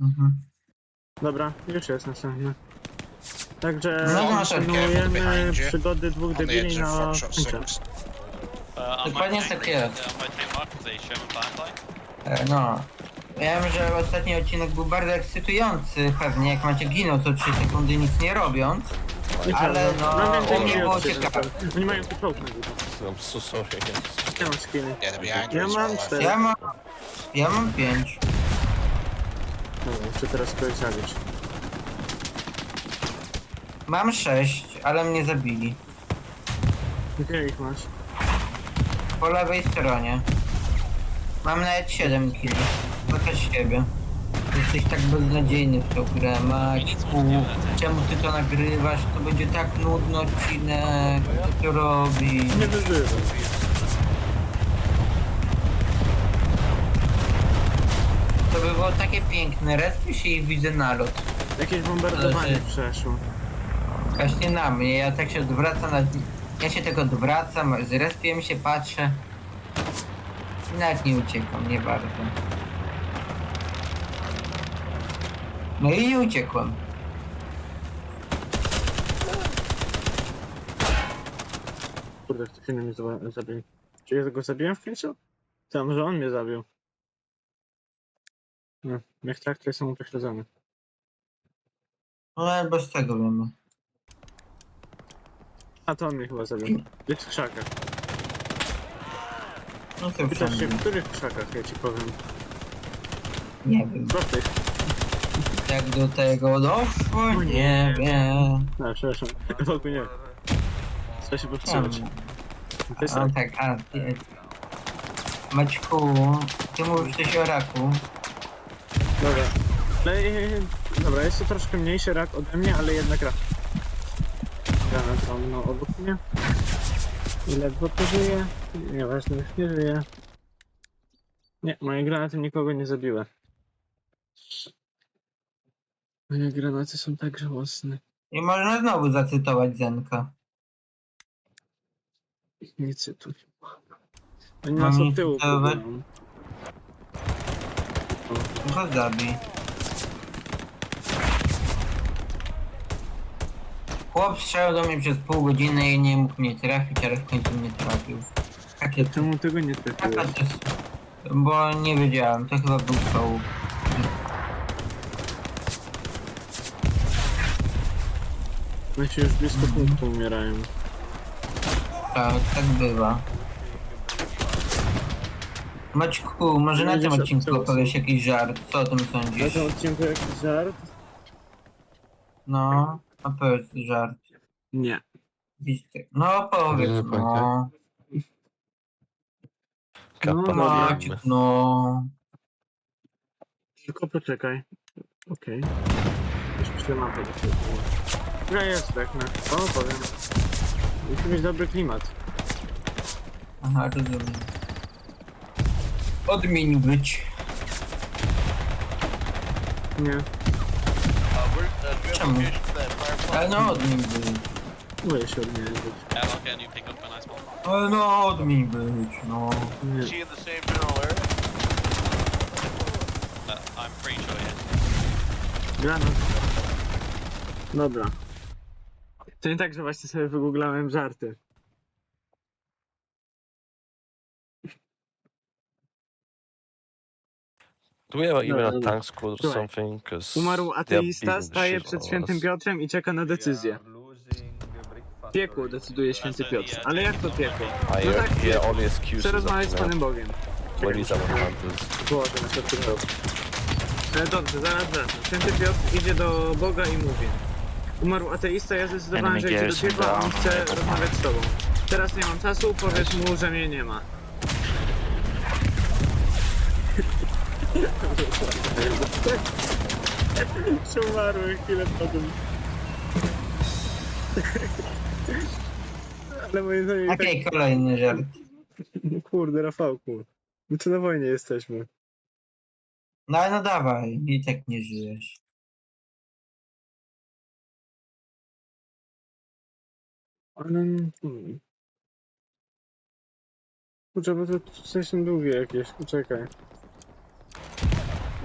Mhm. Dobra, już jest następny. Także No, no, kontynuujemy behind you. przygody dwóch On the debili of na Foxshot końcu. 6. Uh, on my Dokładnie team, tak jest. uh, on my team mark, they Sherman Firefly. E, No. Wiem, że ostatni odcinek był bardzo ekscytujący, pewnie jak macie ginął to 3 sekundy nic nie robiąc. Ale no, u mnie było ciekawe. Oni mają tu czołg na górze. I'm so sorry. Nie mam skiny. Yeah, they're behind you Ja as mam cztery. Ja mam... Ja mam 5. No, muszę teraz kogoś zabić. Mam 6, ale mnie zabili. Gdzie ich masz? Po lewej stronie. Mam nawet 7 kili. Pokaż siebie. Jesteś tak beznadziejny w tą grę, Maćku. Czemu ty to nagrywasz? To będzie tak nudny odcinek. Co ty robisz? Nie wyzywam. Było takie piękne. Respię się i widzę nalot. Jakieś bombardowanie Ale- przeszło. Właśnie na mnie. Ja tak się odwracam. Na... Ja się tak odwracam, zrespię się, patrzę. I nawet nie uciekam, nie bardzo. No i uciekłem. Kurde, ktoś inny mnie zaba- zabił. Czy ja go zabiłem w końcu? Tam, że on mnie zabił. No, jak tak, to jestem upośledzony. No ale bez tego wiemy. A to on mnie chyba zabił. Jest w krzakach. No to Pytasz się, wszędzie. w których krzakach, ja ci powiem. Nie wiem. Co tych? Jak do tego doszło, nie wiem. No, przepraszam. Wokół nie. Trzeba się powstrzymać. To jest A tak. tak, a ty... Maćku, ty mówisz coś o raku. Dobra. Ale, e, dobra, jest to troszkę mniejszy rak ode mnie, ale jednak rak. Granat mam no, obok mnie. I ledwo to żyje. Nieważne, już nie żyje. Nie, moje granaty nikogo nie zabiły. Moje granaty są tak żałosne. I można znowu zacytować Zenka. Nie cytuj. Oni nas od tyłu? Go zabij. Chłop strzelał do mnie przez pół godziny i nie mógł mnie trafić, ale w końcu mnie trafił. Takie to... Czemu tego nie Taka trafiłeś? to jest... Bo nie wiedziałem, to chyba był. Oni się już blisko punktu umierają. Tak, tak bywa. Maćku, może na tym odcinku opowiesz jakiś żart, co o tym Na sądzisz? tym odcinku jakiś żart? No, opowiedz żart. Nie. Jakiś ty- No powiedz, Nie, no. No Kappa Maciek, wiem. no. Tylko poczekaj. Okej. Już do tego. Gra jest tak, no. O, powiem. Musi mieć dobry klimat. Aha, rozumiem. Odmień być. Nie. Czemu? Ale no odmień być. Boję się od niej być. Yeah, okay, and you pick up a nice one. Ale no odmień być, no. Nie. Is she in the same general area? Uh, I'm pretty sure, yeah. Granat. Dobra. To nie tak, że właśnie sobie wygooglałem żarty. Do we have even a no. tank squad or Słuchaj. something? Cause Umarł they are ateista, beating the staje shit przed of świętym us. Piotrem i czeka na decyzję. Piekło decyduje święty Piotr. Ale jak to piekło? I No tak, hear only excuses Chcę rozmawiać z Panem. Bogiem. Where is our hunters? Boże, na środku drogi. Ale dobrze, zaraz wracam. Święty Piotr idzie do Boga i mówi Umarł ateista, ja zdecydowałem, że idzie do piekła, a on chce rozmawiać z tobą. Teraz nie mam czasu, powiedz mu, że mnie nie ma. Umarły chwilę potem. Ale moim zdaniem. Okej, kolejny żart. No Kurde, Rafałku. My tu na wojnie jesteśmy. No ale no dawaj, i tak nie żyjesz. Ale... Hmm. Kurczę, bo to tutaj są długie jakieś, poczekaj.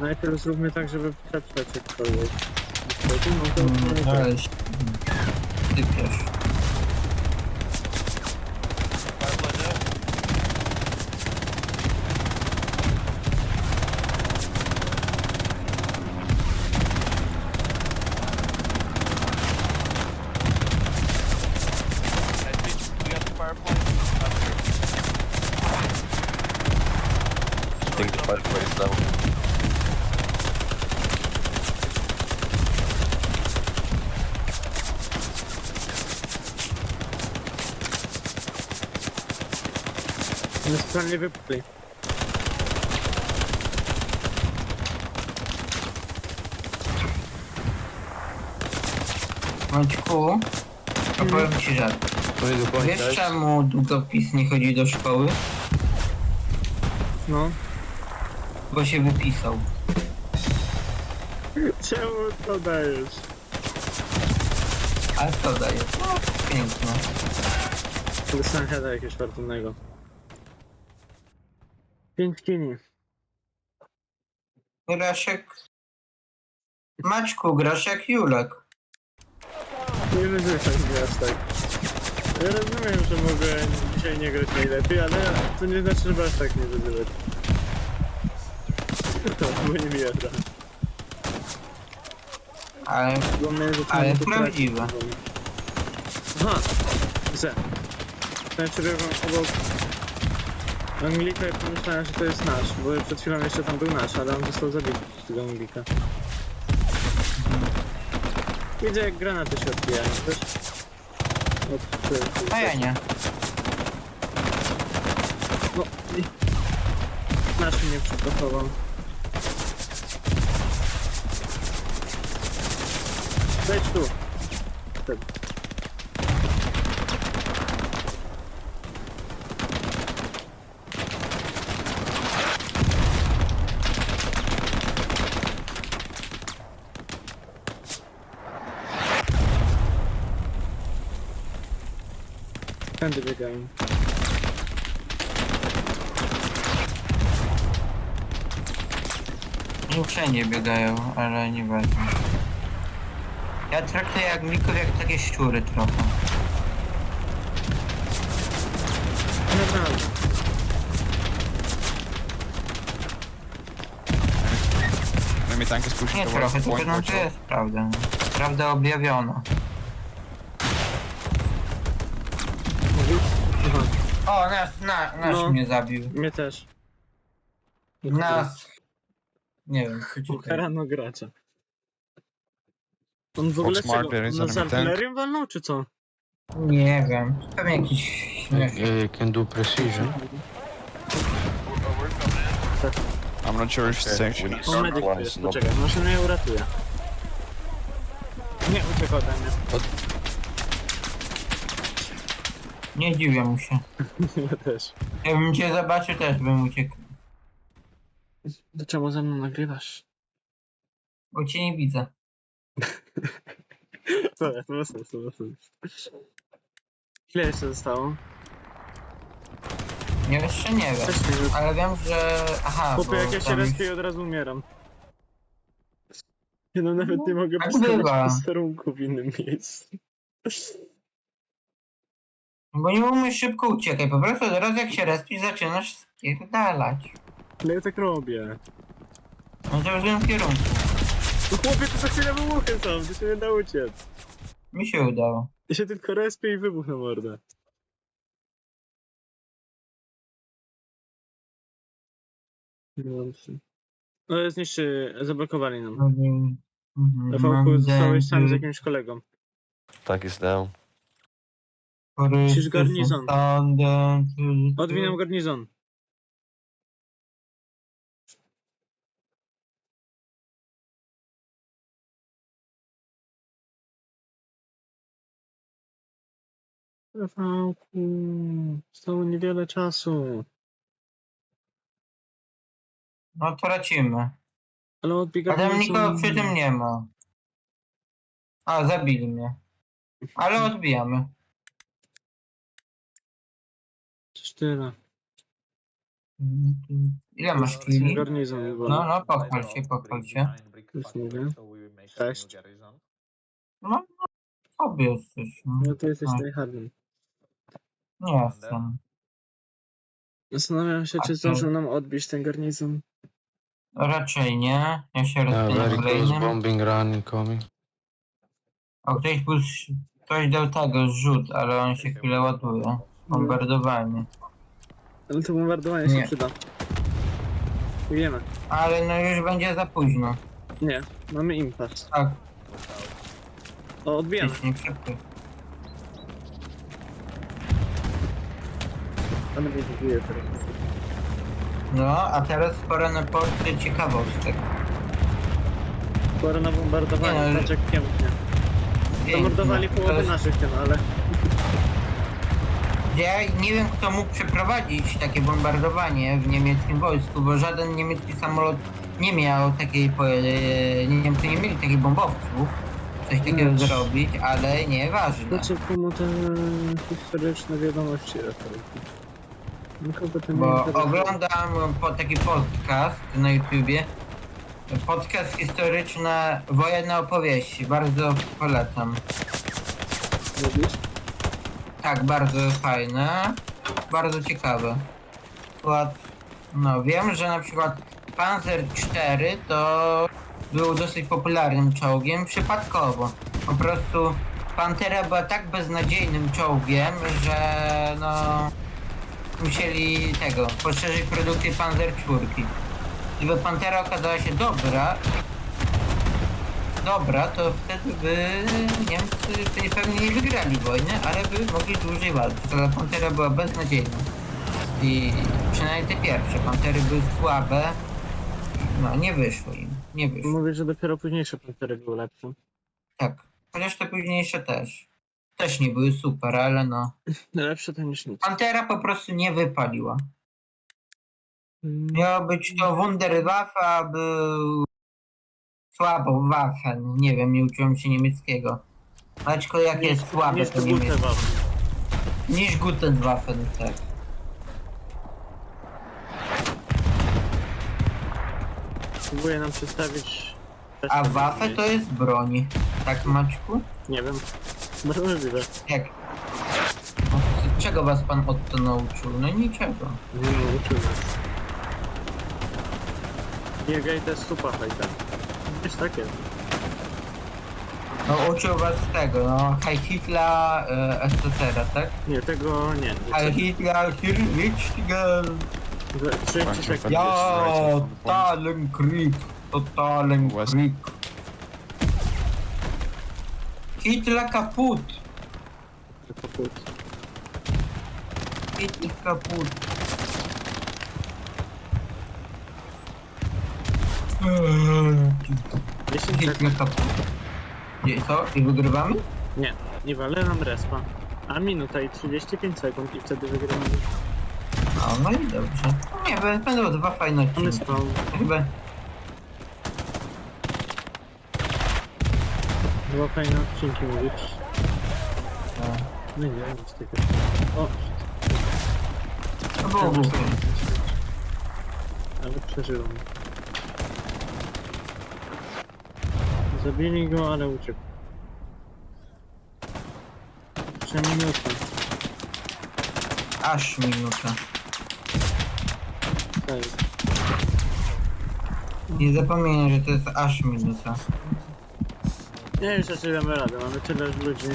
Najpierw zróbmy tak, żeby przetrwać jakkolwiek. No to Mm, Ale się... Typiesz. Nie sprawnie wypchli. Maćku, opowiem ci żart. Wiesz czemu długopis nie chodzi do szkoły? No. Bo się wypisał. Czemu to dajesz? Ale co daje? No, piękne. Dostałem heada jakiegoś fartownego. 5 kini. Grasz jak... Maćku, grasz jak Julek. Nie wyzywaj mnie aż tak. Ja rozumiem, że mogę dzisiaj nie grać najlepiej, ale to nie znaczy, żeby aż tak nie wyzywać. To bo nie wiatra. Ale Bo zaczyna Ale to prawdziwe. Aha! Ze. Ten przebiegłem obok Anglika i pomyślałem, że to jest nasz, bo przed chwilą jeszcze tam był nasz, ale on został zabity przez tego Anglika. Widzę jak granaty się odbijają, też. Od, ty- a ja nie. No i... Nasz mnie przygotował. Wejdź tu. Wtedy. Tędy biegają. Nie wszędzie biegają, ale nie ważne. Ja traktuję jak Mików jak takie szczury trochę. Naprawdę. Enemy tank is pushing Nie trochę, tylko no to jest prawda. Prawda objawiona. O, nas, na, nasz No. mnie zabił. mnie też. Nas. Nie wiem, co ci to Ukarano gracza. On w ogóle Mark, czego? there is z enemy tank. artylerią walnął, czy co? Nie wiem. Pewnie jakiś śmiech. Uh, can do precision. I'm not sure if it's need On medyk tu jest, no. poczekaj, może mnie uratuje. Nie, uciekł ode mnie. Nie dziwię mu się. Ja też. Jakbym cię zobaczył, też bym uciekł. To czemu ze mną nagrywasz? Bo cię nie widzę. To jest, ma sens, to ma sens. Ile jeszcze zostało? Nie jeszcze nie wiem. Też nie wiem. Ale wiem, że... Aha, Chłopie, bo jak ja się tam... respię i od razu umieram. Ja no nawet nie mogę tak postawić bywa. posterunku w innym miejscu. Bo nie umiesz szybko uciekać. Po prostu teraz jak się respisz, zaczynasz spierdalać. Ale ja tak robię. No to w złym kierunku. No chłopie, to za chwilę wybuchy są, to się nie da uciec. Mi się udało. Ja się tylko respię i wybuch na mordę. Dobrze. No zniszczy, zablokowali nam. Mhm. Mhm. Rafałku, zostałeś sam z jakimś kolegą. Is down. Musisz garnizon. Odwinął garnizon. Rafałku, zostało niewiele czasu. No tracimy. Ale odbiega A tam nikogo przy tym nie ma. A, zabili mnie. Ale odbijamy. Tyle. Ile masz? Garnizon był. No, no, pochwal się, pochwal się. Już mówię. Cześć. No, no, sobie jesteś. No. No to jesteś No. najhardem. Nie jestem. Zastanawiam się, A czy co? zdążył nam odbić ten garnizon. Raczej nie. Ja się Yeah, rozpinę very close kolejnym. bombing run incoming. O, ktoś, był, ktoś dał tego zrzut, ale on się chwilę ładuje. Bombardowanie. Ale to bombardowanie się Nie. przyda. Wiemy. Ale no już będzie za późno. Nie, mamy impas. Tak, O, odbijamy. gdzieś nie przepy. Ale mnie dziwię teraz. No, a teraz pora na porcję ciekawostek. Pora na bombardowanie, Nie, no, patrz jak pięknie. Zamordowali To połowę jest- naszych tym, ale... Ja nie wiem, kto mógł przeprowadzić takie bombardowanie w niemieckim wojsku, bo żaden niemiecki samolot nie miał takiej, po- e, Niemcy nie mieli takich bombowców, coś takiego No. zrobić, ale nieważne. Znaczy, komu te historyczne wiadomości referują. Nikogo to nie Bo interesuje. oglądam po taki podcast na YouTubie, podcast historyczny Wojenne opowieści, bardzo polecam. Lubisz? Tak, bardzo fajne, bardzo ciekawe. No wiem, że na przykład Panzer 4 to był dosyć popularnym czołgiem przypadkowo. Po prostu Pantera była tak beznadziejnym czołgiem, że no musieli tego, poszerzyć produkcję Panzer 4. Gdyby Pantera okazała się dobra, dobra, to wtedy by Niemcy pewnie nie wygrali wojny, ale by mogli dłużej walczyć. Ale Pantera była beznadziejna. I przynajmniej te pierwsze Pantery były słabe. No, nie wyszło im. Nie wyszło. Mówię, że dopiero późniejsze pantery były lepsze. Tak. Chociaż te późniejsze też. Też nie były super, ale no. Lepsze to niż nic. Pantera po prostu nie wypaliła. Mm, Miało być to Wunderwaffe, a był słabo Waffen. Nie wiem, nie uczyłem się niemieckiego. Maćko, jak jest słabe Jest to to niemieckie. wam. Niż Gutenwaffen, tak. Próbuję nam przedstawić... A Waffe to jest broń. Tak, Maćku? Nie wiem. Możliwe. Jak? No, Czego was pan Otto nauczył? No niczego. Nie no, uczymy. Nie, gej to jest super hejter. Jest takie. No uczył was tego, no Heil Hitler, e, etc., tak? Nie, tego nie. Heil Hitler. 30 sekund. Ja, totalen Krieg, totalen West. Krieg. Hitler kaputt, Hitler kaputt. Eee, 10 sekund. Hitler kaputt. Nie, co? I wygrywamy? Nie, nie walę nam respa. A minuta i 35 sekund i wtedy wygramy. No, no i dobrze. Nie, bę- będą dwa fajne Mamy odcinki. spawn. Chyba Dwa fajne odcinki mówisz. no, No nie, nic takiego. O, to było głupie. Ale przeżyłem. Zabili go, ale uciekł. Jeszcze minuta. Aż minuta. Tak. Nie zapomnij, że to jest aż minuta. Nie, już raczej damy radę, mamy tyle ludzi.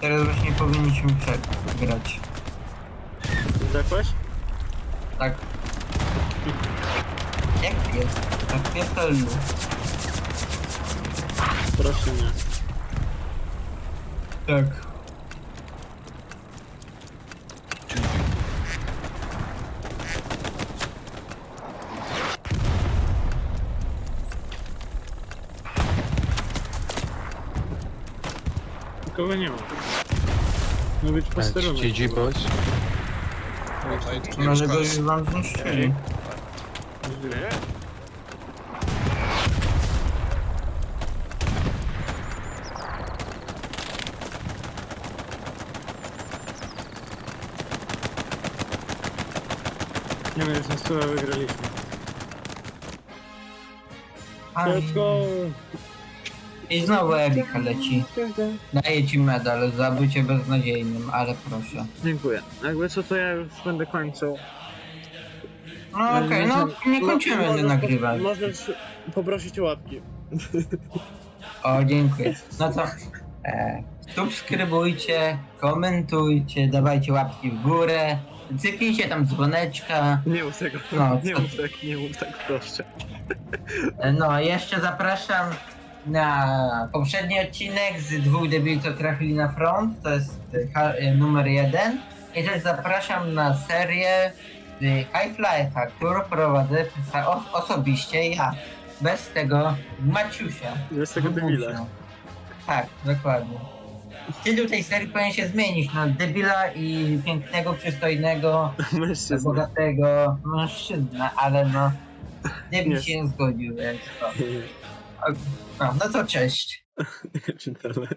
Teraz właśnie powinniśmy przegrać. Zdechłeś? Tak. Jak jest? Tak Elu. Proszę nie. Tak. Nikogo nie ma. Ma być posterunek. GG boys nie Może go już uszkodzi. wam zniszczyli. Nie no, już na stole wygraliśmy. Let's go! I znowu Ewika leci. Daję ci medal za bycie beznadziejnym, ale proszę. Dziękuję. Jakby co, to ja już będę kończył. No okej, no nie kończymy Możesz- nagrywać. Możesz poprosić o łapki. O, dziękuję. No to e, subskrybujcie, komentujcie, dawajcie łapki w górę, cyknijcie tam dzwoneczka. Nie mów tego. No, nie co mów tak, nie mów tak, proszę. E, No, jeszcze zapraszam na poprzedni odcinek z dwóch debil, co trafili na front, to jest ha- e, numer jeden. I też zapraszam na serię z Half-Life'a, którą prowadzę o- osobiście ja. Bez tego Maciusia. Bez tego debila. Tak, dokładnie. Tytuł tej serii powinien się zmienić na debila i pięknego, przystojnego, Mężczyzna. bogatego mężczyznę, ale no debil Nie. się nie zgodził, więc to. No, to cześć. Czytamy.